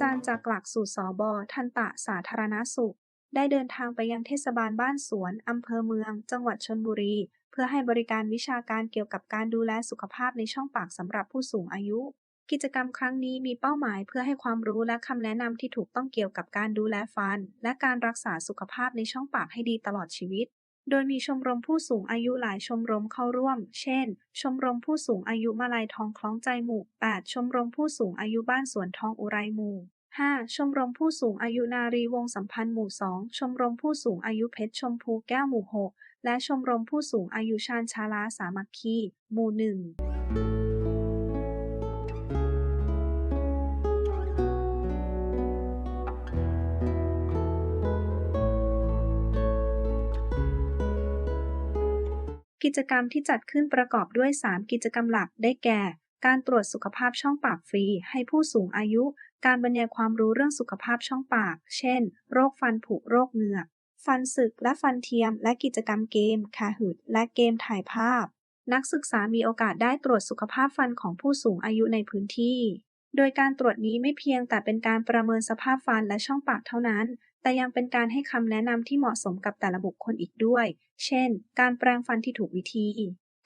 จารย์จากหลักสูตรสบทันตะสาธารณสุข ได้เดินทางไปยังเทศบาลบ้านสวน อำเภอเมือง จังหวัดชลบุรี เพื่อให้บริการวิชาการเกี่ยวกับการดูแลสุขภาพในช่องปากสำหรับผู้สูงอายุ กิจกรรมครั้งนี้มีเป้าหมายเพื่อให้ความรู้และคำแนะนำที่ถูกต้องเกี่ยวกับการดูแลฟัน และการรักษาสุขภาพในช่องปากให้ดีตลอดชีวิต โดยมีชมรมผู้สูงอายุหลายชมรมเข้าร่วม เช่น ชมรมผู้สูงอายุมาลายทองคล้องใจหมู่ 8 ชมรมผู้สูงอายุบ้านสวนทองอุไรหมู่ 5. ชมรมผู้สูงอายุนารีวงศ์สัมพันธ์หมู่ 2 ชมรมผู้สูงอายุเพชรชมพูแก้วหมู่ 6 และชมรมผู้สูงอายุชาญชาลาสามัคคี หมู่ 1 กิจกรรมที่จัดขึ้นประกอบด้วย 3 กิจกรรมหลักได้แก่ การตรวจสุขภาพช่องปากฟรี ให้ผู้สูงอายุ การบรรยายความรู้เรื่องสุขภาพช่องปาก เช่น โรคฟันผุ โรคเหงือก ฟันสึกและฟันเทียม และกิจกรรมเกม คาฮึดและเกมถ่ายภาพ นักศึกษามีโอกาสได้ตรวจสุขภาพฟันของผู้สูงอายุในพื้นที่ โดยการตรวจนี้ไม่เพียงแต่เป็นการประเมินสภาพฟันและช่องปากเท่านั้น แต่ยังเป็นการให้คำแนะนำที่เหมาะสมกับแต่ละบุคคลอีกด้วย เช่น การแปรงฟันที่ถูกวิธี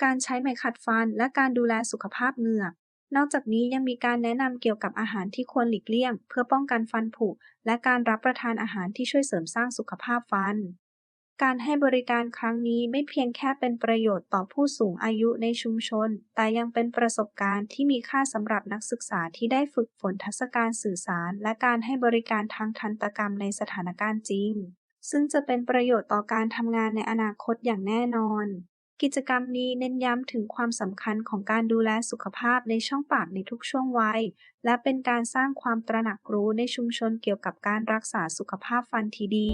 การใช้ไหมขัดฟัน และการดูแลสุขภาพเหงือก นอกจากนี้ยังมีการแนะนำเกี่ยวกับอาหารที่ควรหลีกเลี่ยง เพื่อป้องกันฟันผุ และการรับประทานอาหารที่ช่วยเสริมสร้างสุขภาพฟัน การให้บริการครั้งนี้ไม่เพียงแค่เป็นประโยชน์ต่อผู้สูงอายุในชุมชน แต่ยังเป็นประสบการณ์ที่มีค่าสำหรับนักศึกษาที่ได้ฝึกฝนทักษะการสื่อสาร และการให้บริการทางทันตกรรมในสถานการณ์จริง ซึ่งจะเป็นประโยชน์ต่อการทำงานในอนาคตอย่างแน่นอน กิจกรรมนี้เน้นย้ำถึงความสำคัญของการดูแลสุขภาพในช่องปากในทุกช่วงวัย และเป็นการสร้างความตระหนักรู้ในชุมชนเกี่ยวกับการรักษาสุขภาพฟันที่ดี